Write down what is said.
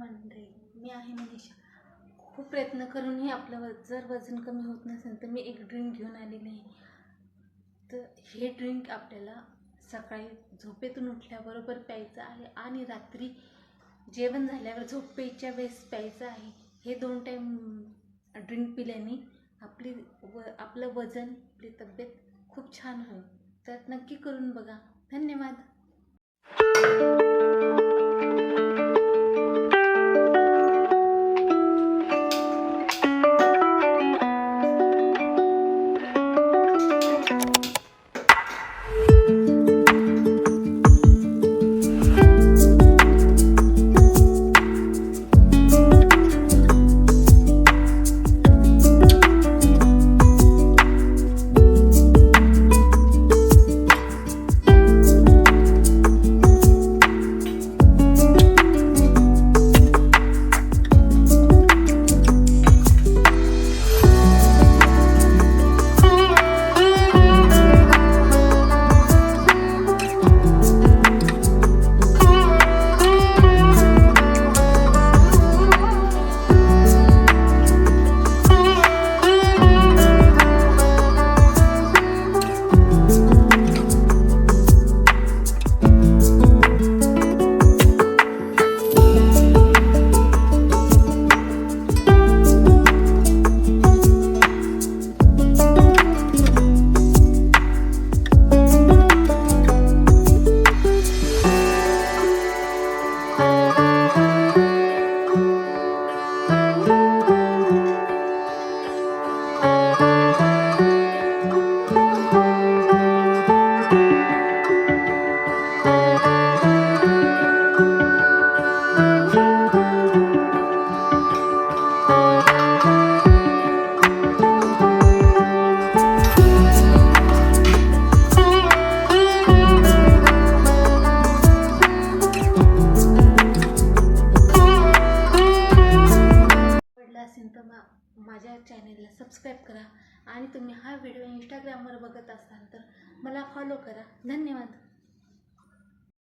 मंडळी मी आहे मनीषा. खूप प्रयत्न करूनही आपलं व- जर वजन कमी होत नसेल तर मी एक ड्रिंक घेऊन आलेली आहे. तर हे ड्रिंक आपल्याला सकाळी झोपेतून उठल्याबरोबर प्यायचं आहे आणि रात्री जेवण झाल्यावर झोपेच्या वेळेस प्यायचं आहे. हे दोन टाईम ड्रिंक पिल्याने आपली व आपलं वजन आपली तब्येत खूप छान होईल. तर नक्की करून बघा. धन्यवाद. तर मा माझ्या चॅनेलला सबस्क्राईब करा. आणि तुम्ही हा व्हिडिओ इंस्टाग्रामवर बघत असाल तर मला फॉलो करा. धन्यवाद.